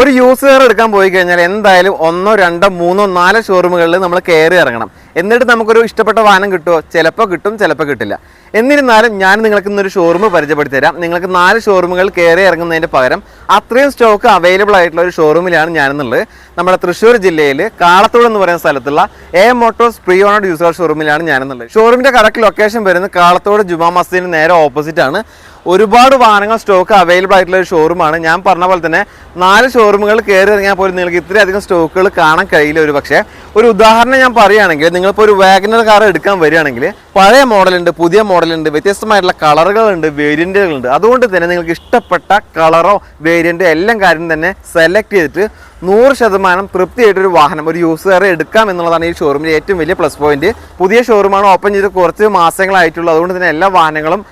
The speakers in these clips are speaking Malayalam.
ഒരു യൂസ് കാർ എടുക്കാൻ പോയി കഴിഞ്ഞാൽ എന്തായാലും ഒന്നോ രണ്ടോ മൂന്നോ നാലോ ഷോറൂമുകളിൽ നമ്മൾ കയറി ഇറങ്ങണം. എന്നിട്ട് നമുക്കൊരു ഇഷ്ടപ്പെട്ട വാഹനം കിട്ടുമോ ചിലപ്പോൾ കിട്ടും ചിലപ്പോൾ കിട്ടില്ല. എന്നിരുന്നാലും ഞാൻ നിങ്ങൾക്ക് ഇന്നൊരു ഷോറൂം പരിചയപ്പെടുത്തി തരാം. നിങ്ങൾക്ക് നാല് ഷോറൂമുകൾ കയറി ഇറങ്ങുന്നതിന് പകരം അത്രയും സ്റ്റോക്ക് അവൈലബിൾ ആയിട്ടുള്ള ഒരു ഷോറൂമിലാണ് ഞാനെന്നുള്ളത്. നമ്മുടെ തൃശ്ശൂർ ജില്ലയിൽ കാളത്തോട് എന്ന് പറയുന്ന സ്ഥലത്തുള്ള A motors pre owned user ഷോറൂമിലാണ് ഞാനെന്നുള്ളത്. ഷോറൂമിന്റെ കറക്റ്റ് ലൊക്കേഷൻ വരുന്നത് കാളത്തോട് ജുമാ മസ്ജിദിന് നേരെ ഓപ്പോസിറ്റ് ആണ്. ഒരുപാട് വാഹനങ്ങൾ സ്റ്റോക്ക് അവൈലബിൾ ആയിട്ടുള്ള ഒരു ഷോറൂമാണ് ഞാൻ പറഞ്ഞ പോലെ തന്നെ നാല് ഷോറൂമുകൾ കയറി ഇറങ്ങിയാൽ പോലും നിങ്ങൾക്ക് ഇത്രയധികം സ്റ്റോക്കുകൾ കാണാൻ കഴിയില്ല ഒരു പക്ഷേ. ഒരു ഉദാഹരണം ഞാൻ പറയുകയാണെങ്കിൽ നിങ്ങളിപ്പോൾ ഒരു വാഗനർ കാർ എടുക്കാൻ വരികയാണെങ്കിൽ പഴയ മോഡലുണ്ട് പുതിയ മോഡലുണ്ട് വ്യത്യസ്തമായിട്ടുള്ള കളറുകളുണ്ട് വേരിയന്റുകളുണ്ട് അതുകൊണ്ട് തന്നെ നിങ്ങൾക്ക് ഇഷ്ടപ്പെട്ട കളറോ വേരിയന്റ് എല്ലാം കാര്യം തന്നെ സെലക്ട് ചെയ്തിട്ട് നൂറ് ശതമാനം തൃപ്തിയായിട്ടൊരു വാഹനം ഒരു യൂസർ എടുക്കാം എന്നുള്ളതാണ് ഈ ഷോറൂമിന്റെ ഏറ്റവും വലിയ പ്ലസ് പോയിന്റ് പുതിയ ഷോറൂമാണ് ഓപ്പൺ ചെയ്ത് കുറച്ച് മാസങ്ങളായിട്ടുള്ളൂ. അതുകൊണ്ട് തന്നെ എല്ലാ വാഹനങ്ങളും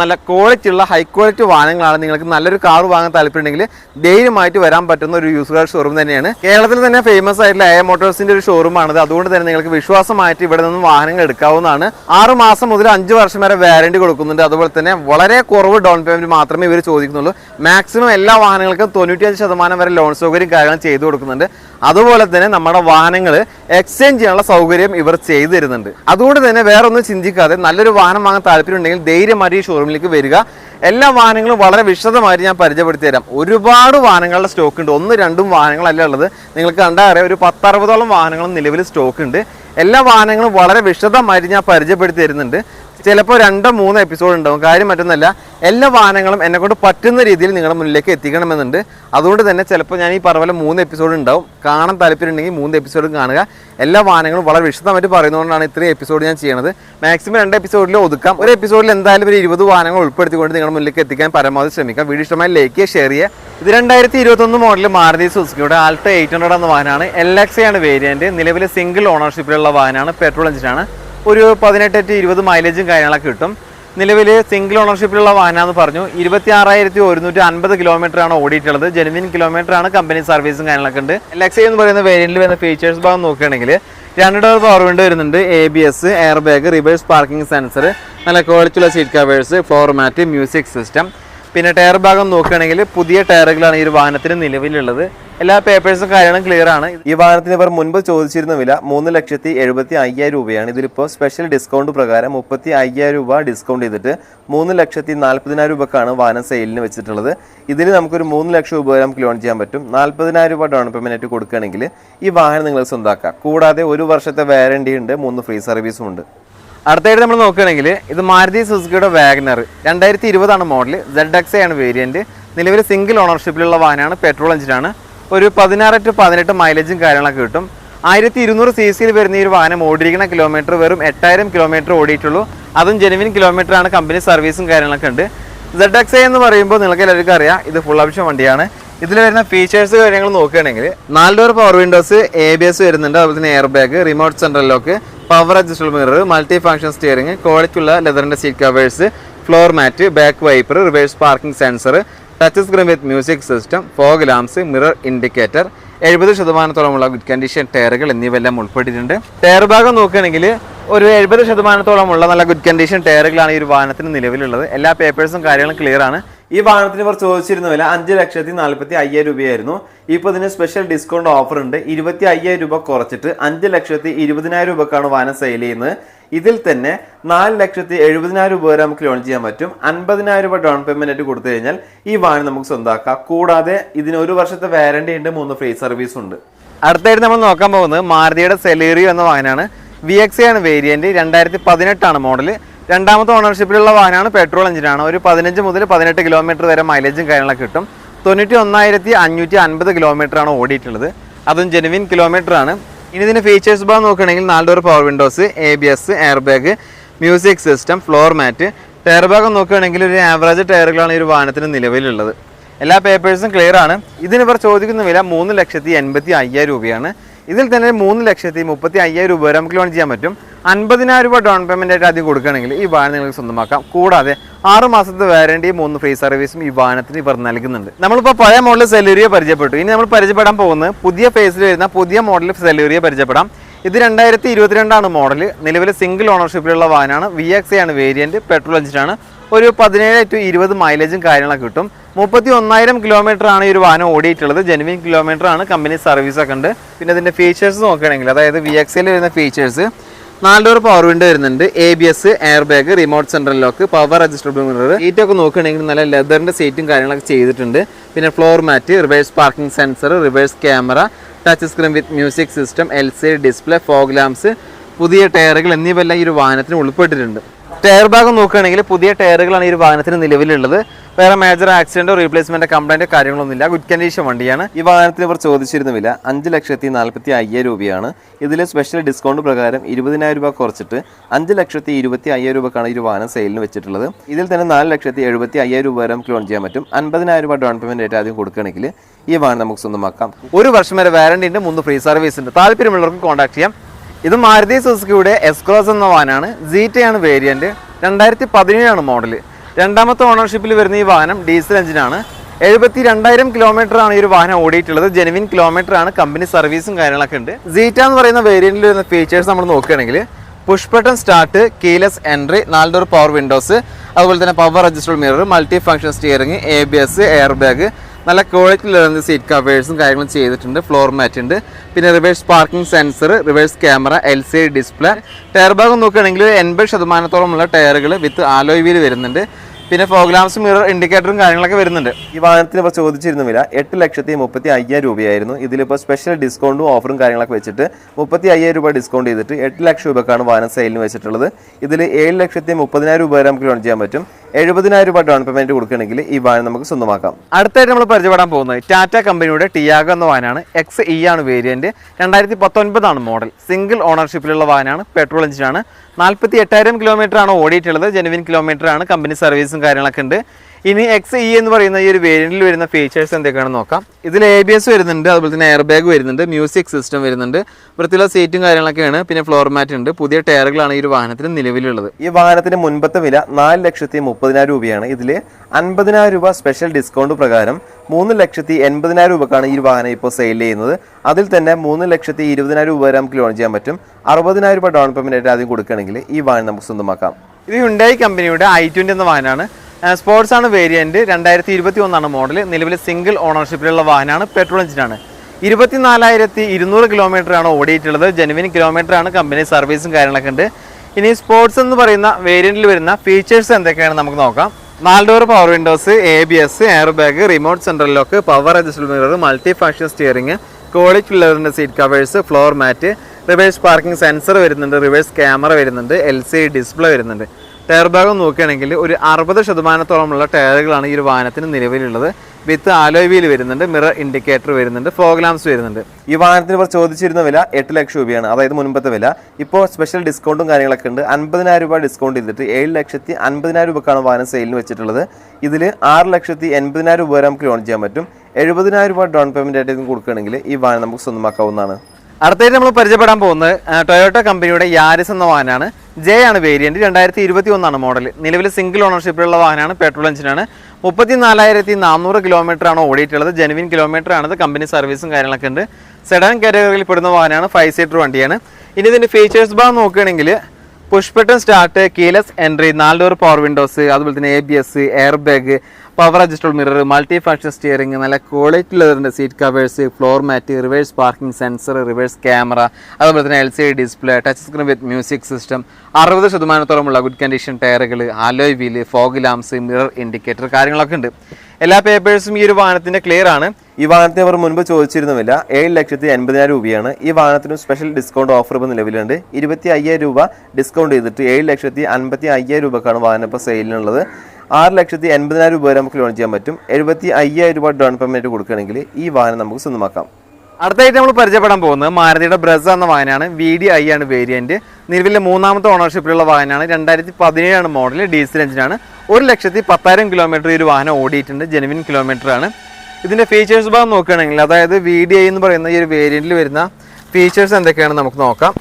നല്ല ക്വാളിറ്റി ഉള്ള ഹൈ ക്വാളിറ്റി വാഹനങ്ങളാണ്. നിങ്ങൾക്ക് നല്ലൊരു കാർ വാങ്ങാൻ താല്പര്യമുണ്ടെങ്കിൽ ധൈര്യമായിട്ട് വരാൻ പറ്റുന്ന ഒരു യൂസ് കാർ ഷോറൂം തന്നെയാണ്. കേരളത്തിൽ തന്നെ ഫേമസ് ആയിട്ടുള്ള എ മോട്ടോഴ്സിന്റെ ഒരു ഷോറൂമാണിത് അതുകൊണ്ട് തന്നെ നിങ്ങൾക്ക് വിശ്വാസമായിട്ട് ഇവിടെ നിന്നും വാഹനങ്ങൾ എടുക്കാവുന്നതാണ്. ആറ് മാസം മുതൽ അഞ്ച് വർഷം വരെ വാരണ്ടി കൊടുക്കുന്നുണ്ട്. അതുപോലെ തന്നെ വളരെ കുറവ് ഡൗൺ പേയ്മെന്റ് മാത്രമേ ഇവർ ചോദിക്കുന്നുള്ളൂ. മാക്സിമം എല്ലാ വാഹനങ്ങൾക്കും തൊണ്ണൂറ്റിയഞ്ച് ശതമാനം വരെ ലോൺ സൗകര്യം കാര്യങ്ങളും ചെയ്തു കൊടുക്കുന്നുണ്ട്. അതുപോലെ തന്നെ നമ്മുടെ വാഹനങ്ങൾ എക്സ്ചേഞ്ച് ചെയ്യാനുള്ള സൗകര്യം ഇവർ ചെയ്തു തരുന്നുണ്ട്. അതുകൊണ്ട് തന്നെ വേറെ ഒന്നും ചിന്തിക്കാതെ നല്ലൊരു വാഹനം വാങ്ങാൻ താല്പര്യമുണ്ടെങ്കിൽ ധൈര്യമായിട്ട് ഈ ഷോറൂമിലേക്ക് വരിക. എല്ലാ വാഹനങ്ങളും വളരെ വിശദമായിട്ട് ഞാൻ പരിചയപ്പെടുത്തി തരാം. ഒരുപാട് വാഹനങ്ങളുടെ സ്റ്റോക്ക് ഉണ്ട്. ഒന്ന് രണ്ടും വാഹനങ്ങളല്ല ഉള്ളത്. നിങ്ങൾക്ക് കണ്ടാൽ അറിയാം ഒരു പത്തറുപതോളം വാഹനങ്ങളും നിലവിൽ സ്റ്റോക്ക് ഉണ്ട്. എല്ലാ വാഹനങ്ങളും വളരെ വിശദമായിട്ട് ഞാൻ പരിചയപ്പെടുത്തി തരുന്നുണ്ട്. ചിലപ്പോൾ രണ്ടോ മൂന്നോ എപ്പിസോഡ് ഉണ്ടാവും. കാര്യം മറ്റൊന്നല്ല എല്ലാ വാഹനങ്ങളും എന്നെ കൊണ്ട് പറ്റുന്ന രീതിയിൽ നിങ്ങളുടെ മുന്നിലേക്ക് എത്തിക്കണമെന്നുണ്ട്. അതുകൊണ്ട് തന്നെ ചിലപ്പോൾ ഞാൻ ഈ പറഞ്ഞ മൂന്ന് എപ്പിസോഡ് ഉണ്ടാവും. കാണാൻ താല്പര്യമുണ്ടെങ്കിൽ മൂന്ന് എപ്പിസോഡും കാണുക. എല്ലാ വാഹനങ്ങളും വളരെ വിശദമായിട്ട് പറയുന്നതുകൊണ്ടാണ് ഇത്രയും എപ്പിസോഡ് ഞാൻ ചെയ്യുന്നത് മാക്സിമം രണ്ട് എപ്പിസോഡിൽ ഒതുക്കാം. ഒരു എപ്പിസോഡിൽ എന്തായാലും ഒരു ഇരുപത് വാഹനങ്ങൾ ഉൾപ്പെടുത്തിക്കൊണ്ട് നിങ്ങളുടെ മുന്നിലേക്ക് എത്തിക്കാൻ പരമാവധി ശ്രമിക്കാം. വീഡിയോ ഇഷ്ടമായി ലൈക്ക് ഷെയർ ചെയ്യുക. ഇത് രണ്ടായിരത്തി ഇരുപത്തൊന്ന് മോഡൽ മാരുതി സുസുക്കിയുടെ ആൾട്ടോ എയ്റ്റ് ഹൺഡ്രഡ് എന്ന വാഹനമാണ്. എൽ എക്സ് ആണ് വേരിയന്റ് നിലവിൽ സിംഗിൾ ഓണർഷിപ്പിലുള്ള വാഹനമാണ്. പെട്രോൾ എഞ്ചിനാണ് ഒരു പതിനെട്ട് ടു ഇരുപത് മൈലേജും കാര്യങ്ങളൊക്കെ കിട്ടും. നിലവിൽ സിംഗിൾ ഓണർഷിപ്പിലുള്ള വാഹനമെന്ന് പറഞ്ഞു. ഇരുപത്തി ആറായിരത്തി ഒരുന്നൂറ്റി അൻപത് കിലോമീറ്റർ ആണ് ഓടിയിട്ടുള്ളത്. ജെനുവിൻ കിലോമീറ്റർ ആണ് കമ്പനി സർവീസും കാര്യങ്ങളൊക്കെ ഉണ്ട്. ലെക്സി എന്ന് പറയുന്ന വേരിയന്റിൽ വരുന്ന ഫീച്ചേഴ്സ് ഭാഗം നോക്കുകയാണെങ്കിൽ രണ്ട് ഡോർ പവർ വിൻഡോ വരുന്നുണ്ട്. A B S air bag reverse parking sensor നല്ല ക്വാളിറ്റിയുള്ള seat covers floor mat music system പിന്നെ ടയർ ഭാഗം നോക്കുകയാണെങ്കിൽ പുതിയ ടയറുകളാണ് ഈ ഒരു വാഹനത്തിന് നിലവിലുള്ളത്. എല്ലാ പേപ്പേഴ്സും കാര്യങ്ങളും ക്ലിയർ ആണ്. ഈ വാഹനത്തിന് ഇവർ മുൻപ് ചോദിച്ചിരുന്ന വില മൂന്ന് ലക്ഷത്തി എഴുപത്തി അയ്യായിരം രൂപയാണ്. ഇതിലിപ്പോൾ സ്പെഷ്യൽ ഡിസ്കൗണ്ട് പ്രകാരം മുപ്പത്തി അയ്യായിരം രൂപ ഡിസ്കൗണ്ട് ചെയ്തിട്ട് മൂന്ന് ലക്ഷത്തി നാൽപ്പതിനായിരം രൂപക്കാണ് വാഹനം സെയിലിന് വെച്ചിട്ടുള്ളത്. ഇതിൽ നമുക്കൊരു മൂന്ന് ലക്ഷം രൂപ വരെ നമുക്ക് ലോൺ ചെയ്യാൻ പറ്റും. നാൽപ്പതിനായിരം രൂപ ഡൗൺ പേയ്മെന്റ് ആയിട്ട് കൊടുക്കുകയാണെങ്കിൽ ഈ വാഹനം നിങ്ങൾ സ്വന്തമാക്കാം കൂടാതെ ഒരു വർഷത്തെ വാറണ്ടി ഉണ്ട് മൂന്ന് ഫ്രീ സർവീസും ഉണ്ട്. അടുത്തായിട്ട് നമ്മൾ നോക്കുകയാണെങ്കിൽ ഇത് മാരുതി സുസുക്കിയുടെ വാഗ്നർ. രണ്ടായിരത്തി ഇരുപതാണ് മോഡൽ സെഡ് എക്സ് ആണ് വേരിയന്റ് നിലവിൽ സിംഗിൾ ഓണർഷിപ്പിലുള്ള വാഹനമാണ്. പെട്രോൾ എഞ്ചിനാണ് ഒരു പതിനാറ് ടു പതിനെട്ട് മൈലേജും കാര്യങ്ങളൊക്കെ കിട്ടും. ആയിരത്തി ഇരുന്നൂറ് സി സിയിൽ വരുന്ന ഈ ഒരു വാഹനം ഓടിയിരിക്കുന്ന കിലോമീറ്റർ വെറും എട്ടായിരം കിലോമീറ്റർ ഓടിയിട്ടുള്ളൂ. അതും ജെനുവിൻ കിലോമീറ്റർ ആണ് കമ്പനി സർവീസും കാര്യങ്ങളൊക്കെ ഉണ്ട്. സെഡ് എക്സ് എന്ന് പറയുമ്പോൾ നിങ്ങൾക്ക് എല്ലാവർക്കും അറിയാം ഇത് ഫുൾ ഓപ്ഷൻ വണ്ടിയാണ്. ഇതിൽ വരുന്ന ഫീച്ചേഴ്സ് കാര്യങ്ങൾ നോക്കുകയാണെങ്കിൽ നാല് door power windows A B S വരുന്നുണ്ട് അതുപോലെ തന്നെ air bag remote central lock power adjustable mirror multi function steering quality ഉള്ള ലെതറിന്റെ seat covers floor mat back wiper reverse parking sensor touch screen with music system fog lamps mirror indicator എഴുപത് ശതമാനത്തോളമുള്ള ഗുഡ് കണ്ടീഷൻ ടയറുകൾ എന്നിവയെല്ലാം ഉൾപ്പെട്ടിട്ടുണ്ട്. ടയർ ഭാഗം നോക്കുകയാണെങ്കിൽ ഒരു എഴുപത് ശതമാനത്തോളമുള്ള നല്ല ഗുഡ് കണ്ടീഷൻ ടയറുകളാണ് ഈ ഒരു വാഹനത്തിന് നിലവിലുള്ളത്. എല്ലാ പേപ്പേഴ്സും കാര്യങ്ങളും ക്ലിയർ ആണ്. ഈ വാഹനത്തിന് ഇവർ ചോദിച്ചിരുന്ന വില അഞ്ച് ലക്ഷത്തി നാൽപ്പത്തി അയ്യായിരം രൂപയായിരുന്നു. ഇപ്പോൾ ഇതിന് സ്പെഷ്യൽ ഡിസ്കൗണ്ട് ഓഫർ ഉണ്ട്. ഇരുപത്തി അയ്യായിരം രൂപ കുറച്ചിട്ട് അഞ്ച് ലക്ഷത്തി ഇരുപതിനായിരം രൂപക്കാണ് വാഹനം സെയിൽ ചെയ്യുന്നത്. ഇതിൽ തന്നെ നാല് ലക്ഷത്തി എഴുപതിനായിരം രൂപ വരെ നമുക്ക് ലോൺ ചെയ്യാൻ പറ്റും. അൻപതിനായിരം രൂപ ഡൗൺ പേയ്മെന്റ് ആയിട്ട് കൊടുത്തു കഴിഞ്ഞാൽ ഈ വാഹനം നമുക്ക് സ്വന്തമാക്കാം കൂടാതെ ഇതിന് ഒരു വർഷത്തെ വാരണ്ടി ഉണ്ട് മൂന്ന് ഫ്രീ സർവീസ് ഉണ്ട്. അടുത്തായിട്ട് നമ്മൾ നോക്കാൻ പോകുന്നത് മാരുതിയുടെ സെലേറിയോ എന്ന വാഹനമാണ്. വി എക്സ് ആണ് വേരിയന്റ് രണ്ടായിരത്തി പതിനെട്ടാണ് മോഡൽ രണ്ടാമത്തെ ഓണർഷിപ്പിലുള്ള വാഹനമാണ് പെട്രോൾ എഞ്ചിനാണ് ഒരു പതിനഞ്ച് മുതൽ പതിനെട്ട് കിലോമീറ്റർ വരെ മൈലേജും കാര്യങ്ങളൊക്കെ കിട്ടും. തൊണ്ണൂറ്റി ഒന്നായിരത്തി അഞ്ഞൂറ്റി അൻപത് കിലോമീറ്റർ ആണ് ഓടിയിട്ടുള്ളത്. അതും ജെനുവിൻ കിലോമീറ്റർ ആണ്. ഇനി ഇതിന്റെ ഫീച്ചേഴ്സ് ഭാഗം നോക്കുകയാണെങ്കിൽ നാല് door power windows A B S air bag music system floor mat tyre ഭാഗം നോക്കുകയാണെങ്കിൽ ഒരു ആവറേജ് ടയറുകളാണ് ഈ ഒരു വാഹനത്തിന് നിലവിലുള്ളത്. എല്ലാ പേപ്പേഴ്സും ക്ലിയർ ആണ്. ഇതിന് ഇവർ ചോദിക്കുന്ന വില മൂന്ന് ലക്ഷത്തി എൺപത്തി അയ്യായിരം രൂപയാണ്. ഇതിൽ തന്നെ മൂന്ന് ലക്ഷത്തി മുപ്പത്തി അയ്യായിരം രൂപ വരെ നമുക്ക് ലോൺ ചെയ്യാൻ പറ്റും. അൻപതിനായിരം രൂപ ഡൗൺ പേയ്മെന്റ് ആയിട്ട് ആദ്യം കൊടുക്കുകയാണെങ്കിൽ ഈ വാഹനം നിങ്ങൾക്ക് സ്വന്തമാക്കാം. കൂടാതെ ആറ് മാസത്തെ വാറണ്ടി മൂന്ന് ഫ്രീ സർവീസും ഈ വാഹനത്തിന് ഇവർ നൽകുന്നുണ്ട്. നമ്മളിപ്പോൾ പഴയ മോഡൽ സെലൂരിയെ പരിചയപ്പെട്ടു. ഇനി നമ്മൾ പരിചയപ്പെടാൻ പോകുന്നത് പുതിയ ഫേസിൽ വരുന്ന പുതിയ മോഡൽ സെലൂരിയെ പരിചയപ്പെടാം. ഇത് രണ്ടായിരത്തി ഇരുപത്തിരണ്ടാണ് മോഡൽ നിലവിൽ സിംഗിൾ ഓണർഷിപ്പിലുള്ള വാഹനമാണ്. വി ആണ് വേരിയന്റ് പെട്രോൾ എഞ്ചിനാണ് ഒരു പതിനേഴ് ടു ഇരുപത് മൈലേജും കാര്യങ്ങളൊക്കെ കിട്ടും. മുപ്പത്തി ഒന്നായിരം കിലോമീറ്റർ ആണ് ഈ ഒരു വാഹനം ഓടിയിട്ടുള്ളത്. ജെനുവിൻ കിലോമീറ്റർ ആണ്. കമ്പനി സർവീസ് ഒക്കെ ഉണ്ട്. പിന്നെ ഇതിന്റെ ഫീച്ചേഴ്സ് നോക്കുകയാണെങ്കിൽ അതായത് വി എക്സിൽ വരുന്ന ഫീച്ചേഴ്സ് നാല് ഡോർ പവർ വിൻഡോ വരുന്നുണ്ട്. A B S air bag remote central lock power adjustable mirror സീറ്റൊക്കെ നോക്കുകയാണെങ്കിൽ നല്ല ലെതറിന്റെ സീറ്റും കാര്യങ്ങളൊക്കെ ചെയ്തിട്ടുണ്ട്. പിന്നെ floor mat reverse parking sensor reverse camera touch screen with music system L C display fog lamps പുതിയ ടയറുകൾ എന്നിവയെല്ലാം ഈ ഒരു വാഹനത്തിന് ഉൾപ്പെട്ടിട്ടുണ്ട്. ടയർ ഭാഗം നോക്കുകയാണെങ്കിൽ പുതിയ ടയറുകളാണ് ഈ ഒരു വാഹനത്തിന് നിലവിലുള്ളത്. വേറെ മേജർ ആക്സിഡന്റോ റീപ്ലേസ്മെന്റ് കംപ്ലൈന്റോ കാര്യങ്ങളൊന്നുമില്ല. ഗുഡ് കണ്ടീഷൻ വണ്ടിയാണ്. ഈ വാഹനത്തിന് ഇവർ ചോദിച്ചിരുന്ന വില അഞ്ച് ലക്ഷത്തി നാൽപ്പത്തി അയ്യായിരം രൂപയാണ്. ഇതിൽ സ്പെഷ്യൽ ഡിസ്കൗണ്ട് പ്രകാരം ഇരുപതിനായിരം രൂപ കുറച്ചിട്ട് അഞ്ച് ലക്ഷത്തി ഇരുപത്തി അയ്യായിരം രൂപക്കാണ് ഈ വാഹനം സെയിലിന് വെച്ചിട്ടുള്ളത്. ഇതിൽ തന്നെ നാല് ലക്ഷത്തി എഴുപത്തി അയ്യായിരം രൂപ വരെ നമുക്ക് ലോൺ ചെയ്യാൻ പറ്റും. അൻപതിനായിരം രൂപ ഡൗൺ പേയ്മെന്റ് ആയിട്ട് ആദ്യം കൊടുക്കുകയാണെങ്കിൽ ഈ വാഹനം നമുക്ക് സ്വന്തമാക്കാം. ഒരു വർഷം വരെ വാറണ്ടി ഉണ്ട് മൂന്ന് ഫ്രീ സർവീസ് ഉണ്ട്. താല്പര്യമുള്ളവർക്ക് കോൺടാക്ട് ചെയ്യാം. ഇത് മാരുതി സുസുക്കിയുടെ എസ്ക്രോസ് എന്ന വാഹനമാണ്. ആണ് വേരിയന്റ് രണ്ടായിരത്തി പതിനേഴാണ് മോഡൽ രണ്ടാമത്തെ ഓണർഷിപ്പിൽ വരുന്ന ഈ വാഹനം ഡീസൽ എഞ്ചിനാണ് എഴുപത്തി രണ്ടായിരം കിലോമീറ്റർ ആണ് ഈ ഒരു വാഹനം ഓടിയിട്ടുള്ളത്. ജെനുവിൻ കിലോമീറ്റർ ആണ്. കമ്പനി സർവീസും കാര്യങ്ങളൊക്കെ ഉണ്ട്. സീറ്റ എന്ന് പറയുന്ന വേരിയന്റിൽ വരുന്ന ഫീച്ചേഴ്സ് നമ്മൾ നോക്കുകയാണെങ്കിൽ push button start keyless entry നാല് ഡോർ പവർ വിൻഡോസ് അതുപോലെ തന്നെ power adjustable mirror multi function steering A B S air bag നല്ല ക്വാളിറ്റിയിലുള്ള സീറ്റ് കവേഴ്സും കാര്യങ്ങളും ചെയ്തിട്ടുണ്ട്. ഫ്ലോർ മാറ്റ് ഉണ്ട്. പിന്നെ reverse parking sensor reverse camera L C display tyre ഭാഗം നോക്കുകയാണെങ്കിൽ എൺപത് ശതമാനത്തോളമുള്ള ടയറുകൾ വിത്ത് ആലോയ് വീൽ വരുന്നുണ്ട്. പിന്നെ ഫോഗ്ലാംസ് മിറർ ഇൻഡിക്കേറ്ററും കാര്യങ്ങളൊക്കെ വരുന്നുണ്ട്. ഈ വാഹനത്തിന് ഇപ്പോൾ ചോദിച്ചിരുന്ന വില എട്ട് ലക്ഷത്തി മുപ്പത്തി അയ്യായിരം രൂപയായിരുന്നു ഇതിലിപ്പോൾ സ്പെഷ്യൽ ഡിസ്കൗണ്ടും ഓഫറും കാര്യങ്ങളൊക്കെ വെച്ചിട്ട് മുപ്പത്തി അയ്യായിരം രൂപ ഡിസ്കൗണ്ട് ചെയ്തിട്ട് എട്ട് ലക്ഷം രൂപക്കാണ് വാഹനം സെയിലിന് വെച്ചിട്ടുള്ളത്. ഇതിൽ ഏഴ് ലക്ഷത്തി മുപ്പതിനായിരം രൂപ വരെ നമുക്ക് ലോൺ ചെയ്യാൻ പറ്റും. എഴുപതിനായിരം രൂപ ഡൗൺ പേയ്മെന്റ് കൊടുക്കുകയാണെങ്കിൽ ഈ വാഹനം നമുക്ക് സ്വന്തമാക്കാം. അടുത്തായിട്ട് നമ്മൾ പരിചയപ്പെടാൻ പോകുന്നത് ടാറ്റ കമ്പനിയുടെ ടിയാഗോ എന്ന വാഹനമാണ്. എക്സ് ഇ ആണ് വേരിയന്റ് രണ്ടായിരത്തി പത്തൊൻപതാണ് മോഡൽ സിംഗിൾ ഓണർഷിപ്പിലുള്ള വാഹനമാണ്. പെട്രോൾ എഞ്ചിനാണ് നാൽപ്പത്തി എട്ടായിരം കിലോമീറ്റർ ആണ് ഓടിയിട്ടുള്ളത്. ജെനുവിൻ കിലോമീറ്റർ ആണ്. കമ്പനി സർവീസും കാര്യങ്ങളൊക്കെ ഉണ്ട്. ഇനി എക്സ് ഇ എന്ന് പറയുന്ന ഈ ഒരു വേരിയന്റിൽ വരുന്ന ഫീച്ചേഴ്സ് എന്തൊക്കെയാണെന്ന് നോക്കാം. ഇതിൽ എ ബി എസ് വരുന്നുണ്ട് അതുപോലെ തന്നെ എയർ ബാഗ് വരുന്നുണ്ട് മ്യൂസിക് സിസ്റ്റം വരുന്നുണ്ട് വൃത്തിയുള്ള സീറ്റും കാര്യങ്ങളൊക്കെയാണ് പിന്നെ ഫ്ലോർ മാറ്റ് ഉണ്ട്. പുതിയ ടയറുകളാണ് ഈ ഒരു വാഹനത്തിന് നിലവിലുള്ളത്. ഈ വാഹനത്തിന്റെ മുൻപത്തെ വില നാല് ലക്ഷത്തി മുപ്പതിനായിരം രൂപയാണ്. ഇതിൽ അൻപതിനായിരം രൂപ സ്പെഷ്യൽ ഡിസ്കൗണ്ട് പ്രകാരം മൂന്ന് ലക്ഷത്തി എൺപതിനായിരം രൂപക്കാണ് ഈ വാഹനം ഇപ്പോൾ സെയിൽ ചെയ്യുന്നത്. അതിൽ തന്നെ മൂന്ന് ലക്ഷത്തി ഇരുപതിനായിരം രൂപ വരെ നമുക്ക് ലോൺ ചെയ്യാൻ പറ്റും. അറുപതിനായിരം രൂപ ഡൗൺ പേയ്മെന്റ് ആയിട്ട് ആദ്യം കൊടുക്കുകയാണെങ്കിൽ ഈ വാഹനം നമുക്ക് സ്വന്തമാക്കാം. ഇത് ഹുണ്ടായി കമ്പനിയുടെ ഐ ട്വന്റി എന്ന വാഹനമാണ്. സ്പോർട്സ് ആണ് വേരിയന്റ് രണ്ടായിരത്തി ഇരുപത്തി ഒന്നാണ് മോഡൽ നിലവിൽ സിംഗിൾ ഓണർഷിപ്പിലുള്ള വാഹനമാണ് പെട്രോൾ എഞ്ചിനാണ്. ഇരുപത്തിനാലായിരത്തി ഇരുന്നൂറ് കിലോമീറ്റർ ആണ് ഓടിയിട്ടുള്ളത്. ജെനുവിൻ ആണ് കമ്പനി സർവീസും കാര്യങ്ങളൊക്കെ ഉണ്ട്. ഇനി സ്പോർട്സ് എന്ന് പറയുന്ന വേരിയന്റിൽ വരുന്ന ഫീച്ചേഴ്സ് എന്തൊക്കെയാണ് നമുക്ക് നോക്കാം. നാല് door power windows A B S air bag remote central lock power adjustable mirror multi function steering quality ഉള്ളവരുടെ seat covers floor mat reverse parking sensor വരുന്നുണ്ട് റിവേഴ്സ് ക്യാമറ വരുന്നുണ്ട് എൽ സി ഡിസ്പ്ലേ വരുന്നുണ്ട്. ടയർ ഭാഗം നോക്കുകയാണെങ്കിൽ ഒരു അറുപത് ശതമാനത്തോളമുള്ള ടയറുകളാണ് ഈ ഒരു വാഹനത്തിന് നിലവിലുള്ളത്. വിത്ത് ആലോയ് വീൽ വരുന്നുണ്ട് മിറർ ഇൻഡിക്കേറ്റർ വരുന്നുണ്ട് ഫോഗ്ലാംസ് വരുന്നുണ്ട്. ഈ വാഹനത്തിന് ഇവർ ചോദിച്ചിരുന്ന വില എട്ട് ലക്ഷം രൂപയാണ് അതായത് മുൻപത്തെ വില. ഇപ്പോൾ സ്പെഷ്യൽ ഡിസ്കൗണ്ടും കാര്യങ്ങളൊക്കെ ഉണ്ട്. അൻപതിനായിരം രൂപ ഡിസ്കൗണ്ട് ചെയ്തിട്ട് ഏഴ് ലക്ഷത്തി അൻപതിനായിരം രൂപക്കാണ് വാഹനം സെയിലിന് വെച്ചിട്ടുള്ളത്. ഇതിൽ ആറ് ലക്ഷത്തി എൺപതിനായിരം രൂപ നമുക്ക് ലോൺ ചെയ്യാൻ പറ്റും. എഴുപതിനായിരം രൂപ ഡൗൺ പേയ്മെന്റ് ആയിട്ട് കൊടുക്കുകയാണെങ്കിൽ ഈ വാഹനം നമുക്ക് സ്വന്തമാക്കാവുന്നതാണ്. അടുത്തായിട്ട് നമ്മൾ പരിചയപ്പെടാൻ പോകുന്നത് ടൊയോട്ട കമ്പനിയുടെ യാരിസ് എന്ന വാഹനമാണ്. ജെ ആണ് വേരിയന്റ് രണ്ടായിരത്തി ഇരുപത്തി ഒന്നാണ് മോഡൽ നിലവിൽ സിംഗിൾ ഓണർഷിപ്പിലുള്ള വാഹനമാണ് പെട്രോൾ എഞ്ചിനാണ് മുപ്പത്തി നാലായിരത്തി നാനൂറ് കിലോമീറ്റർ ആണ് ഓടിയിട്ടുള്ളത്. ജെനുവിൻ കിലോമീറ്റർ ആണ്. കമ്പനി സർവീസും കാര്യങ്ങളൊക്കെ ഉണ്ട്. സെഡാൻ കാറ്റഗറിയിൽ പെടുന്ന വാഹനമാണ് ഫൈവ് സീറ്റർ വണ്ടിയാണ്. ഇനി ഇതിന്റെ ഫീച്ചേഴ്സ് ഭാഗം നോക്കുകയാണെങ്കിൽ push button start keyless entry നാല് ഡോർ പവർ വിൻഡോസ് അതുപോലെ തന്നെ A B S air bag power adjustable mirror multi function steering നല്ല quality ലെതറിന്റെ seat covers floor mat reverse parking sensor reverse camera അതുപോലെ തന്നെ L C D display touch screen with music system അറുപത് ശതമാനത്തോളമുള്ള ഗുഡ് കണ്ടീഷൻ ടയറുകൾ alloy wheel fog lamps mirror indicator കാര്യങ്ങളൊക്കെ ഉണ്ട്. എല്ലാ പേപ്പേഴ്സും ഈ ഒരു വാഹനത്തിന്റെ ക്ലിയർ ആണ്. ഈ വാഹനത്തിന് അവർ മുൻപ് ചോദിച്ചിരുന്നുമില്ല. ഏഴ് ലക്ഷത്തി എൺപതിനായിരം രൂപയാണ്. ഈ വാഹനത്തിന് സ്പെഷ്യൽ ഡിസ്കൗണ്ട് ഓഫർ ഇപ്പോൾ നിലവിലുണ്ട്. ഇരുപത്തി അയ്യായിരം രൂപ ഡിസ്കൗണ്ട് ചെയ്തിട്ട് ഏഴ് ലക്ഷത്തി അൻപത്തി അയ്യായിരം രൂപക്കാണ് വാഹനം ഇപ്പോൾ സെയിലിനുള്ളത് ആറ് ലക്ഷത്തി എൺപതിനായിരം രൂപ വരെ നമുക്ക് ലോൺ ചെയ്യാൻ പറ്റും. എഴുപത്തി അയ്യായിരം രൂപ ഡൗൺ പേയ്മെന്റ് കൊടുക്കുകയാണെങ്കിൽ ഈ വാഹനം നമുക്ക് സ്വന്തമാക്കാം. അടുത്തായിട്ട് നമ്മൾ പരിചയപ്പെടാൻ പോകുന്നത് മാരുതിയുടെ ബ്രസ് എന്ന വാഹനമാണ്. വി ഡി ഐ ആണ് വേരിയന്റ് നിലവിലെ മൂന്നാമത്തെ ഓണർഷിപ്പിലുള്ള വാഹനമാണ്. രണ്ടായിരത്തി പതിനേഴാണ് മോഡൽ ഡീസൽ എഞ്ചിനാണ് ഒരു ലക്ഷത്തി പത്തായിരം കിലോമീറ്റർ ഈ ഒരു വാഹനം ഓടിയിട്ടുണ്ട്. ജെനുവിൻ കിലോമീറ്റർ ആണ്. ഇതിന്റെ ഫീച്ചേഴ്സ് ഭാഗം നോക്കുകയാണെങ്കിൽ അതായത് വി ഡി ഐ എന്ന് പറയുന്ന ഈ ഒരു വേരിയന്റിൽ വരുന്ന ഫീച്ചേഴ്സ് എന്തൊക്കെയാണെന്ന് നമുക്ക് നോക്കാം.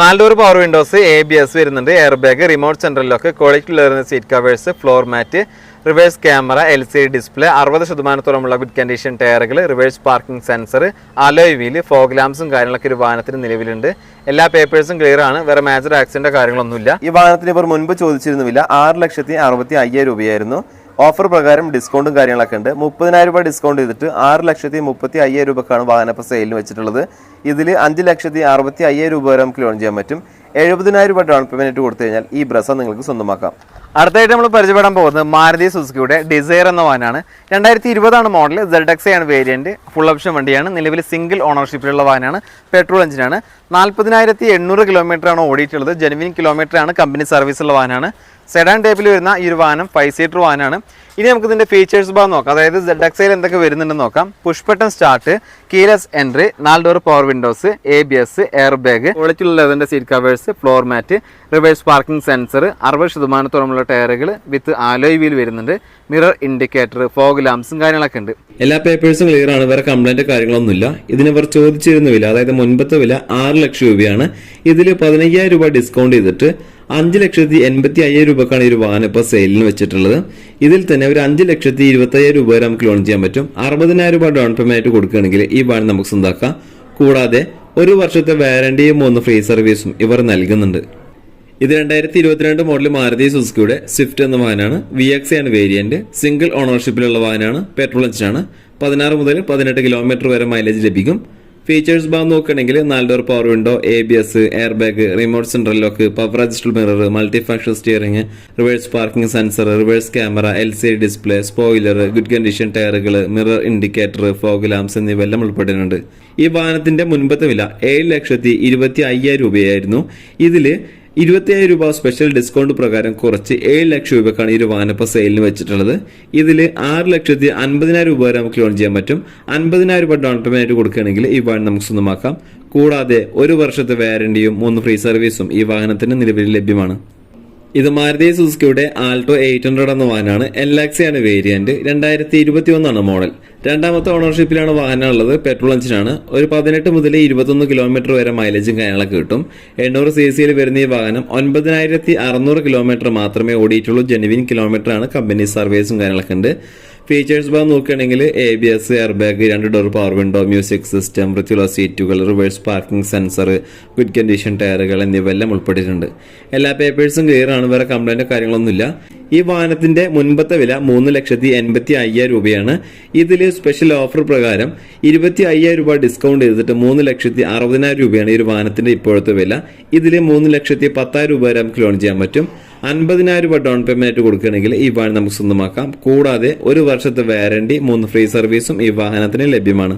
നാല് door power windows A B S വരുന്നുണ്ട്. Air bag remote central lock quality ഉള്ള seat covers floor mat reverse camera L C D display അറുപത് ശതമാനത്തോളമുള്ള ഗുഡ് കണ്ടീഷൻ ടയറുകൾ reverse parking sensor alloy wheel fog ലാംസും കാര്യങ്ങളൊക്കെ ഒരു വാഹനത്തിന് നിലവിലുണ്ട്. എല്ലാ പേപ്പേഴ്സും ക്ലിയർ ആണ്. വേറെ മേജർ ആക്സിഡന്റ് കാര്യങ്ങളൊന്നുമില്ല. ഈ വാഹനത്തിന് ഇവർ മുൻപ് ചോദിച്ചിരുന്നില്ല ആറ് ലക്ഷത്തി അറുപത്തി അയ്യായിരം രൂപയായിരുന്നു. ഓഫർ പ്രകാരം ഡിസ്കൗണ്ടും കാര്യങ്ങളൊക്കെ ഉണ്ട്. മുപ്പതിനായിരം രൂപ ഡിസ്കൗണ്ട് ചെയ്തിട്ട് ആറ് ലക്ഷത്തി മുപ്പത്തി അയ്യായിരം രൂപക്കാണ് വാഹനം ഇപ്പോൾ സെയിലിന് വെച്ചിട്ടുള്ളത്. ഇതിൽ അഞ്ച് ലക്ഷത്തി അറുപത്തി അയ്യായിരം രൂപ വരെ നമുക്ക് ലോൺ ചെയ്യാൻ പറ്റും. എഴുപതിനായിരം രൂപ ഡൗൺ പേയ്മെന്റ് കൊടുത്തു കഴിഞ്ഞാൽ ഈ ബ്രസ നിങ്ങൾക്ക് സ്വന്തമാക്കാം. അടുത്തായിട്ട് നമ്മൾ പരിചയപ്പെടാൻ പോകുന്നത് മാരുതി സുസുക്കിയുടെ ഡിസൈർ എന്ന വാഹനമാണ്. രണ്ടായിരത്തി ഇരുപതാണ് മോഡൽ സെഡ് എക്സ് ആണ് വേരിയന്റ് ഫുൾ ഓപ്ഷൻ വണ്ടിയാണ്. നിലവിൽ സിംഗിൾ ഓണർഷിപ്പിലുള്ള വാഹനമാണ്. പെട്രോൾ എഞ്ചിനാണ് നാൽപ്പതിനായിരത്തി എണ്ണൂറ് കിലോമീറ്റർ ആണ് ഓടിയിട്ടുള്ളത്. ജെനുവിൻ കിലോമീറ്റർ ആണ്. കമ്പനി സർവീസുള്ള വാഹനമാണ്. സെഡാൻ ടൈപ്പിൽ വരുന്ന ഈ ഒരു വാഹനം ഫൈവ് സീറ്റർ വാഹനമാണ്. ഇനി നമുക്ക് ഇതിന്റെ ഫീച്ചേഴ്സ് ഭാഗം നോക്കാം. അതായത് സെഡ് എക്സൈൽ എന്തൊക്കെ വരുന്നുണ്ടെന്ന് നോക്കാം. Push button start keyless entry നാല് door power windows A B S air bag quality അതിന്റെ seat covers floor mat reverse parking sensor അറുപത് ശതമാനത്തോളമുള്ള ടയറുകൾ വിത്ത് ആലോയ് വീൽ വരുന്നുണ്ട്. മിറർ ഇൻഡിക്കേറ്റർ ഫോഗ് ലാംസും കാര്യങ്ങളൊക്കെ ഉണ്ട്. എല്ലാ പേപ്പേഴ്സും ക്ലിയർ ആണ്. വേറെ കംപ്ലൈന്റ് കാര്യങ്ങളൊന്നുമില്ല. ഇതിന് ഇവർ ചോദിച്ചിരുന്ന വില അതായത് മുൻപത്തെ വില ആറ് ലക്ഷം രൂപയാണ്. ഇതിൽ പതിനയ്യായിരം രൂപ ഡിസ്കൗണ്ട് ചെയ്തിട്ട് അഞ്ച് ലക്ഷത്തി എൺപത്തി അയ്യായിരം രൂപക്കാണ് ഈ ഒരു വാഹനം ഇപ്പോൾ സെയിലിന് വെച്ചിട്ടുള്ളത്. ഇതിൽ തന്നെ ഒരു അഞ്ച് ലക്ഷത്തി ഇരുപത്തി അയ്യായിരം രൂപ വരെ നമുക്ക് ലോൺ ചെയ്യാൻ പറ്റും. അറുപതിനായിരം രൂപ ഡൗൺ പേയ്മെന്റ് ആയിട്ട് കൊടുക്കുകയാണെങ്കിൽ ഈ വാഹനം നമുക്ക് സ്വന്താക്കാം കൂടാതെ ഒരു വർഷത്തെ വാരണ്ടിയും മൂന്ന് ഫ്രീ സർവീസും ഇവർ നൽകുന്നുണ്ട്. ഇത് രണ്ടായിരത്തി ഇരുപത്തിരണ്ട് മോഡൽ മാരുതി സുസുക്കിയുടെ സ്വിഫ്റ്റ് എന്ന വാഹനമാണ്. വി എക്സ് ആണ് വേരിയന്റ് സിംഗിൾ ഓണർഷിപ്പിലുള്ള വാഹനമാണ്. പെട്രോൾ എഞ്ചിനാണ് പതിനാറ് മുതൽ പതിനെട്ട് കിലോമീറ്റർ വരെ മൈലേജ് ലഭിക്കും. ഫീച്ചേഴ്സ് ഭാഗം നോക്കുകയാണെങ്കിൽ നാല് door power window A B S air bag remote central lock power adjustable mirror multi function steering reverse parking sensor reverse camera L C display spoiler good condition ടയറുകൾ മിറർ ഇൻഡിക്കേറ്റർ ഫോഗ് ലാംസ് എന്നിവയെല്ലാം ഉൾപ്പെടുന്നുണ്ട്. ഈ വാഹനത്തിന്റെ മുൻപത്തെ വില ഏഴ് ലക്ഷത്തി ഇരുപത്തി അയ്യായിരം രൂപയായിരുന്നു. ഇതിൽ ഇരുപത്തിയായിരം രൂപ സ്പെഷ്യൽ ഡിസ്കൗണ്ട് പ്രകാരം കുറച്ച് ഏഴ് ലക്ഷം രൂപക്കാണ് ഈ ഒരു വാഹനം ഇപ്പോൾ സെയിലിന് വെച്ചിട്ടുള്ളത്. ഇതിൽ ആറ് ലക്ഷത്തി അൻപതിനായിരം രൂപ വരെ നമുക്ക് ലോൺ ചെയ്യാൻ പറ്റും. അൻപതിനായിരം രൂപ ഡൗൺ പേയ്മെന്റ് കൊടുക്കുകയാണെങ്കിൽ ഈ വാഹനം നമുക്ക് സ്വന്തമാക്കാം. കൂടാതെ ഒരു വർഷത്തെ വാരണ്ടിയും മൂന്ന് ഫ്രീ സർവീസും ഈ വാഹനത്തിന് നിലവിൽ ലഭ്യമാണ്. ഇത് മാരുതി സുസുക്കിയുടെ ആൾട്ടോ എയ്റ്റ് ഹൺഡ്രഡ് എന്ന വാഹനമാണ് എൽഎക്സി ആണ് വേരിയന്റ് രണ്ടായിരത്തി ഇരുപത്തി ഒന്നാണ് മോഡൽ രണ്ടാമത്തെ ഓണർഷിപ്പിലാണ് വാഹനം ഉള്ളത് പെട്രോൾ എഞ്ചിനാണ് ഒരു പതിനെട്ട് മുതൽ ഇരുപത്തൊന്ന് കിലോമീറ്റർ വരെ മൈലേജും കാര്യങ്ങളൊക്കെ കിട്ടും. എണ്ണൂറ് സി സിയിൽ വരുന്ന ഈ വാഹനം ഒൻപതിനായിരത്തി അറുന്നൂറ് കിലോമീറ്റർ മാത്രമേ ഓടിയിട്ടുള്ളൂ. ജെനുവിൻ കിലോമീറ്റർ ആണ്. കമ്പനി സർവീസും കാര്യങ്ങളൊക്കെ ഉണ്ട്. ഫീച്ചേഴ്സ് ഭാഗം നോക്കുകയാണെങ്കിൽ A B S air bag രണ്ട് door power window music system വൃത്തിയുള്ള സീറ്റുകൾ reverse parking sensor good condition ടയറുകൾ എന്നിവയെല്ലാം ഉൾപ്പെട്ടിട്ടുണ്ട്. എല്ലാ പേപ്പേഴ്സും ക്ലിയർ ആണ് വേറെ കംപ്ലൈന്റോ കാര്യങ്ങളൊന്നുമില്ല. ഈ വാഹനത്തിന്റെ മുൻപത്തെ വില മൂന്ന് ലക്ഷത്തി എൺപത്തി അയ്യായിരം രൂപയാണ്. ഇതിൽ സ്പെഷ്യൽ ഓഫർ പ്രകാരം ഇരുപത്തി അയ്യായിരം രൂപ ഡിസ്കൗണ്ട് ചെയ്തിട്ട് മൂന്ന് ലക്ഷത്തി അറുപതിനായിരം രൂപയാണ് ഈ ഒരു വാഹനത്തിന്റെ ഇപ്പോഴത്തെ വില. ഇതിൽ മൂന്ന് ലക്ഷത്തി പത്തായിരം രൂപ വരെ നമുക്ക് ലോൺ ചെയ്യാൻ പറ്റും. അൻപതിനായിരം രൂപ ഡൗൺ പേയ്മെന്റ് കൊടുക്കുകയാണെങ്കിൽ ഈ വാഹനം നമുക്ക് സ്വന്തമാക്കാം. കൂടാതെ ഒരു വർഷത്തെ വാരണ്ടി മൂന്ന് ഫ്രീ സർവീസും ഈ വാഹനത്തിന് ലഭ്യമാണ്.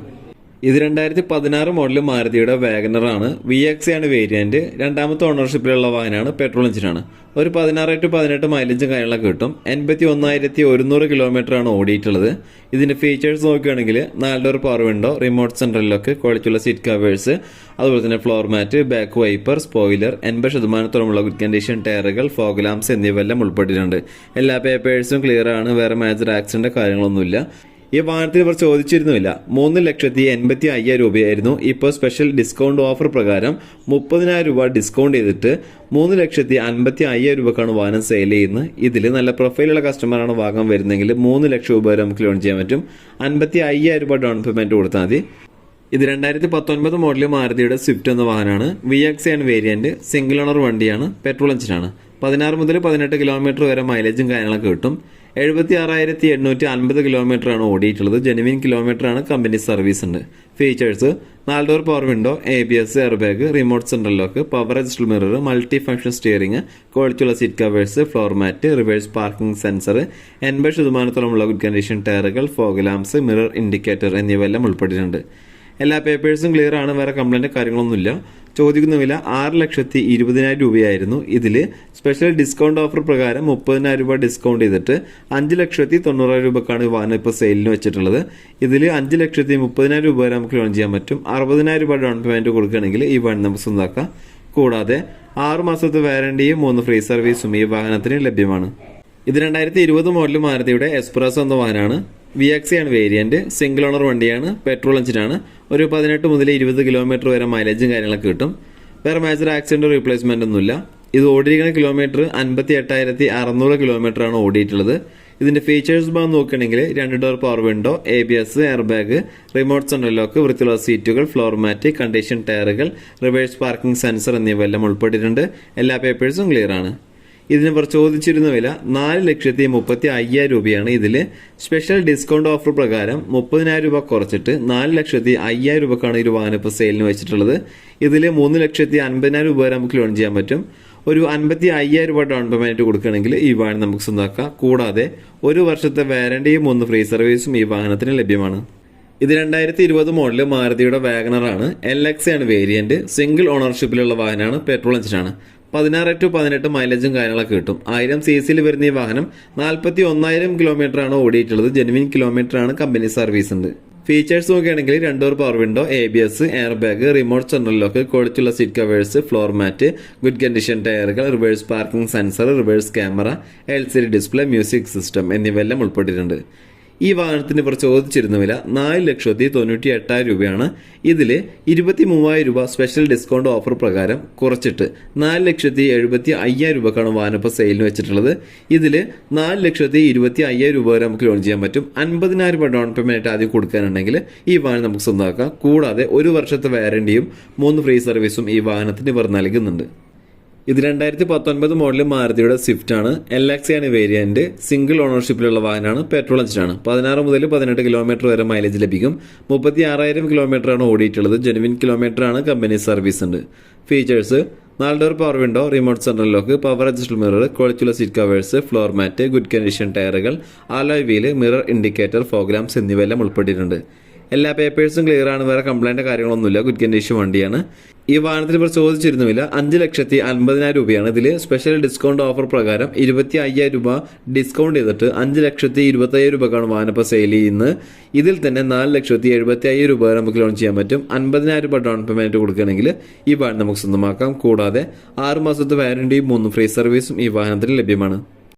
ഇത് രണ്ടായിരത്തി പതിനാറ് മോഡൽ മാരുതിയുടെ വാഗനറാണ് വി എക്സ് ആണ് വേരിയന്റ് രണ്ടാമത്തെ ഓണർഷിപ്പിലുള്ള വാഹനമാണ് പെട്രോൾ എഞ്ചിനാണ് ഒരു പതിനാറ് ടു പതിനെട്ട് മൈലേജും കാര്യങ്ങളൊക്കെ കിട്ടും. എൺപത്തി ഒന്നായിരത്തി ഒരുന്നൂറ് കിലോമീറ്റർ ആണ് ഓടിയിട്ടുള്ളത്. ഇതിന്റെ ഫീച്ചേഴ്സ് നോക്കുകയാണെങ്കിൽ നാല് door power window remote central lock ക്വാളിറ്റിയുള്ള സീറ്റ് കവേഴ്സ് അതുപോലെ തന്നെ floor mat back wiper spoiler എൺപത് ശതമാനത്തോളമുള്ള ഗുഡ് കണ്ടീഷൻ ടയറുകൾ ഫോഗ് ലാംപ്സ് എന്നിവയെല്ലാം ഉൾപ്പെട്ടിട്ടുണ്ട്. എല്ലാ പേപ്പേഴ്സും ക്ലിയർ ആണ്. വേറെ മേജർ ആക്സിഡന്റ് കാര്യങ്ങളൊന്നുമില്ല. ഈ വാഹനത്തിന് ഇവർ ചോദിച്ചിരുന്നുമില്ല. മൂന്ന് ലക്ഷത്തി എൺപത്തി അയ്യായിരം രൂപയായിരുന്നു. ഇപ്പോൾ സ്പെഷ്യൽ ഡിസ്കൗണ്ട് ഓഫർ പ്രകാരം മുപ്പതിനായിരം രൂപ ഡിസ്കൗണ്ട് ചെയ്തിട്ട് മൂന്ന് ലക്ഷത്തി അൻപത്തി അയ്യായിരം രൂപക്കാണ് വാഹനം സെയിൽ ചെയ്യുന്നത്. ഇതിൽ നല്ല പ്രൊഫൈലുള്ള കസ്റ്റമറാണ് വാങ്ങാൻ വരുന്നതെങ്കിൽ മൂന്ന് ലക്ഷം രൂപ വരെ നമുക്ക് ലോൺ ചെയ്യാൻ പറ്റും. അൻപത്തി അയ്യായിരം രൂപ ഡൗൺ പേയ്മെന്റ് കൊടുത്താൽ മതി. ഇത് രണ്ടായിരത്തി പത്തൊൻപത് മോഡൽ മാരുതിയുടെ സ്വിഫ്റ്റ് എന്ന വാഹനമാണ്. വി എക്സ് ആണ് വേരിയന്റ് സിംഗിൾ ഓണർ വണ്ടിയാണ്. പെട്രോൾ എഞ്ചിനാണ് പതിനാറ് മുതൽ പതിനെട്ട് കിലോമീറ്റർ വരെ മൈലേജും കാര്യങ്ങളൊക്കെ കിട്ടും. എഴുപത്തി ആറായിരത്തി എണ്ണൂറ്റി അൻപത് കിലോമീറ്റർ ആണ് ഓടിയിട്ടുള്ളത് ജെനുവിൻ കിലോമീറ്റർ ആണ് കമ്പനി സർവീസ് ഉണ്ട്. ഫീച്ചേഴ്സ് നാല് door power window A B S air bag remote central lock power adjust mirror multi function steering ക്വാളിറ്റിയുള്ള seat covers floor mat reverse parking sensor എൺപത് ശതമാനത്തോളമുള്ള ഗുഡ് കണ്ടീഷൻ ടയറുകൾ ഫോഗ് ലാംപ്സ് മിറർ ഇൻഡിക്കേറ്റർ എന്നിവയെല്ലാം ഉൾപ്പെട്ടിട്ടുണ്ട്. എല്ലാ പേപ്പേഴ്സും ക്ലിയർ ആണ് വേറെ കംപ്ലൈന്റ് കാര്യങ്ങളൊന്നുമില്ല. ചോദിക്കുന്ന വില ആറ് ലക്ഷത്തി ഇരുപതിനായിരം രൂപയായിരുന്നു. ഇതിൽ സ്പെഷ്യൽ ഡിസ്കൗണ്ട് ഓഫർ പ്രകാരം മുപ്പതിനായിരം രൂപ ഡിസ്കൗണ്ട് ചെയ്തിട്ട് അഞ്ച് ലക്ഷത്തി തൊണ്ണൂറായിരം രൂപക്കാണ് ഈ വാഹനം ഇപ്പോൾ സെയിലിന് വെച്ചിട്ടുള്ളത്. ഇതിൽ അഞ്ച് ലക്ഷത്തി മുപ്പതിനായിരം രൂപ വരെ നമുക്ക് ലോൺ ചെയ്യാൻ പറ്റും. അറുപതിനായിരം രൂപ ഡൗൺ പേയ്മെന്റ് കൊടുക്കുകയാണെങ്കിൽ ഈ വാഹനം നമുക്ക് സ്വന്തമാക്കാം കൂടാതെ ആറ് മാസത്തെ വാറണ്ടിയും മൂന്ന് ഫ്രീ സർവീസും ഈ വാഹനത്തിന് ലഭ്യമാണ്. ഇത് രണ്ടായിരത്തി ഇരുപത് മോഡൽ മാരുതിയുടെ എക്സ്പ്രസ് എന്ന വാഹനമാണ്. വി എക്സ് ആണ് വേരിയന്റ് സിംഗിൾ ഓണർ വണ്ടിയാണ് പെട്രോൾ എഞ്ചിനാണ് ഒരു പതിനെട്ട് മുതൽ ഇരുപത് കിലോമീറ്റർ വരെ മൈലേജും കാര്യങ്ങളൊക്കെ കിട്ടും. വേറെ മേജർ ആക്സിഡന്റ് റീപ്ലേസ്മെന്റ് ഒന്നുമില്ല ഇത് ഓടിയിരിക്കുന്ന കിലോമീറ്റർ അൻപത്തി എട്ടായിരത്തി അറുന്നൂറ് കിലോമീറ്റർ ആണ് ഓടിയിട്ടുള്ളത്. ഇതിന്റെ ഫീച്ചേഴ്സ് ഭാഗം നോക്കുകയാണെങ്കിൽ രണ്ട് door power window A B S air bag remote central lock വൃത്തിയുള്ള സീറ്റുകൾ ഫ്ലോർ മാറ്റ് കണ്ടീഷൻ ടയറുകൾ റിവേഴ്സ് പാർക്കിംഗ് സെൻസർ എന്നിവയെല്ലാം ഉൾപ്പെട്ടിട്ടുണ്ട്. എല്ലാ പേപ്പേഴ്സും ക്ലിയർ ആണ്. ഇതിന് ഇവർ ചോദിച്ചിരുന്ന വില നാല് ലക്ഷത്തി മുപ്പത്തി അയ്യായിരം രൂപയാണ്. ഇതിൽ സ്പെഷ്യൽ ഡിസ്കൗണ്ട് ഓഫർ പ്രകാരം മുപ്പതിനായിരം രൂപ കുറച്ചിട്ട് നാല് ലക്ഷത്തി അയ്യായിരം രൂപക്കാണ് ഒരു വാഹനം ഇപ്പോൾ സെയിലിന് വെച്ചിട്ടുള്ളത്. ഇതിൽ മൂന്ന് ലക്ഷത്തി അൻപതിനായിരം രൂപ വരെ നമുക്ക് ലോൺ ചെയ്യാൻ പറ്റും. ഒരു അൻപത്തി അയ്യായിരം രൂപ ഡൗൺ പേയ്മെന്റ് കൊടുക്കുകയാണെങ്കിൽ ഈ വാഹനം നമുക്ക് സ്വന്തമാക്കാം. കൂടാതെ ഒരു വർഷത്തെ വാരണ്ടിയും മൂന്ന് ഫ്രീ സർവീസും ഈ വാഹനത്തിന് ലഭ്യമാണ്. ഇത് രണ്ടായിരത്തി ഇരുപത് മോഡൽ മാരുതിയുടെ വാഗണറാണ് എൽ എക്സ് ആണ് വേരിയന്റ് സിംഗിൾ ഓണർഷിപ്പിലുള്ള വാഹനമാണ്. പെട്രോൾ എഞ്ചിനാണ് പതിനാറ് ടു പതിനെട്ട് മൈലേജും കാര്യങ്ങളൊക്കെ കിട്ടും. ആയിരം സി സിയിൽ വരുന്ന ഈ വാഹനം നാൽപ്പത്തി ഒന്നായിരം കിലോമീറ്റർ ആണ് ഓടിയിട്ടുള്ളത്. ജെനുവിൻ കിലോമീറ്റർ ആണ് കമ്പനി സർവീസ് ഉണ്ട്. ഫീച്ചേഴ്സ് നോക്കുകയാണെങ്കിൽ രണ്ടോർ power window A B S air bag remote central lock കൊടുത്തുള്ള seat covers floor mat good condition ടയറുകൾ reverse parking sensor reverse camera L C D display music system എന്നിവയെല്ലാം ഉൾപ്പെട്ടിട്ടുണ്ട്. ഈ വാഹനത്തിന് ഇവർ ചോദിച്ചിരുന്ന വില നാല് ലക്ഷത്തി തൊണ്ണൂറ്റി എട്ടായിരം രൂപയാണ്. ഇതിൽ ഇരുപത്തി മൂവായിരം രൂപ സ്പെഷ്യൽ ഡിസ്കൗണ്ട് ഓഫർ പ്രകാരം കുറച്ചിട്ട് നാല് ലക്ഷത്തി എഴുപത്തി അയ്യായിരം രൂപക്കാണ് വാഹനം ഇപ്പോൾ സെയിലിന് വെച്ചിട്ടുള്ളത്. ഇതിൽ നാല് ലക്ഷത്തി ഇരുപത്തി അയ്യായിരം രൂപ വരെ നമുക്ക് ലോൺ ചെയ്യാൻ പറ്റും. അൻപതിനായിരം രൂപ ഡൗൺ പേയ്മെന്റ് ആദ്യം കൊടുക്കാനുണ്ടെങ്കിൽ ഈ വാഹനം നമുക്ക് സ്വന്തമാക്കാം. കൂടാതെ ഒരു വർഷത്തെ വാരണ്ടിയും മൂന്ന് ഫ്രീ സർവീസും ഈ വാഹനത്തിന് ഇവർ നൽകുന്നുണ്ട്. ഇത് രണ്ടായിരത്തി പത്തൊൻപത് മോഡൽ മാരുതിയുടെ സ്വിഫ്റ്റ് ആണ്. എൽ ആണ് വേരിയന്റ് സിംഗിൾ ഓണർഷിപ്പിലുള്ള വാഹനമാണ്. പെട്രോൾ എഞ്ചിനാണ് പതിനാറ് മുതൽ പതിനെട്ട് കിലോമീറ്റർ വരെ മൈലേജ് ലഭിക്കും. മുപ്പത്തി ആറായിരം ആണ് ഓടിയിട്ടുള്ളത്. ജെനുവിൻ കിലോമീറ്റർ ആണ് കമ്പനി സർവീസ് ഉണ്ട്. ഫീച്ചേഴ്സ് നാല് door power window remote central lock power adjust mirror ക്വാളിറ്റിയുള്ള seat covers floor mat good condition ടയറുകൾ alloy wheel mirror indicator fog lamps എന്നിവയെല്ലാം ഉൾപ്പെട്ടിട്ടുണ്ട്. എല്ലാ പേപ്പേഴ്സും ക്ലിയർ ആണ്. വേറെ കംപ്ലൈന്റ് കാര്യങ്ങളൊന്നുമില്ല. ഗുഡ് കണ്ടീഷൻ വണ്ടിയാണ്. ഈ വാഹനത്തിൽ ഇപ്പോൾ ചോദിച്ചിരുന്നുമില്ല. അഞ്ച് ലക്ഷത്തി അൻപതിനായിരം രൂപയാണ്. ഇതിൽ സ്പെഷ്യൽ ഡിസ്കൗണ്ട് ഓഫർ പ്രകാരം ഇരുപത്തി അയ്യായിരം രൂപ ഡിസ്കൗണ്ട് ചെയ്തിട്ട് അഞ്ച് ലക്ഷത്തി ഇരുപത്തയ്യായിരം രൂപക്കാണ് വാഹനം ഇപ്പോൾ സെയിൽ ചെയ്യുന്നത്. ഇതിൽ തന്നെ നാല് ലക്ഷത്തി എഴുപത്തി അയ്യായിരം രൂപ വരെ നമുക്ക് ലോൺ ചെയ്യാൻ പറ്റും. അൻപതിനായിരം രൂപ ഡൗൺ പേയ്മെന്റ് കൊടുക്കുകയാണെങ്കിൽ ഈ വാഹനം നമുക്ക് സ്വന്തമാക്കാം. കൂടാതെ ആറ് മാസത്തെ വാരണ്ടിയും മൂന്ന് ഫ്രീ സർവീസും ഈ വാഹനത്തിന് ലഭ്യമാണ്.